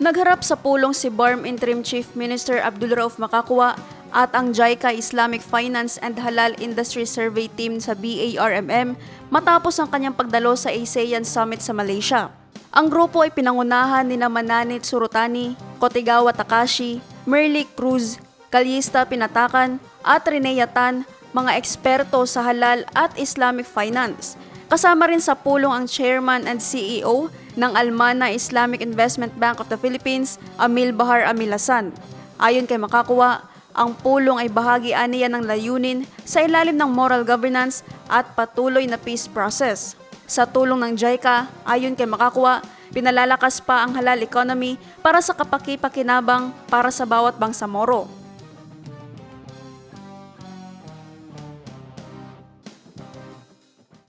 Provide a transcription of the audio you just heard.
Nagharap sa pulong si BARM Interim Chief Minister Abdul Rauf Makakwa at ang JICA Islamic Finance and Halal Industry Survey Team sa BARMM matapos ang kanyang pagdalo sa ASEAN Summit sa Malaysia. Ang grupo ay pinangunahan ni Mananit Surutani, Kotigawa Takashi, Merly Cruz, Kalyista Pinatakan at Rene Yatan, mga eksperto sa halal at Islamic finance. Kasama rin sa pulong ang chairman and CEO ng Almana Islamic Investment Bank of the Philippines, Amil Bahar Amilasan. Ayon kay Makakuwa, ang pulong ay bahagi aniya ng layunin sa ilalim ng moral governance at patuloy na peace process. Sa tulong ng JICA, ayon kay Makakuwa, pinalalakas pa ang halal economy para sa kapakipakinabang para sa bawat bangsamoro.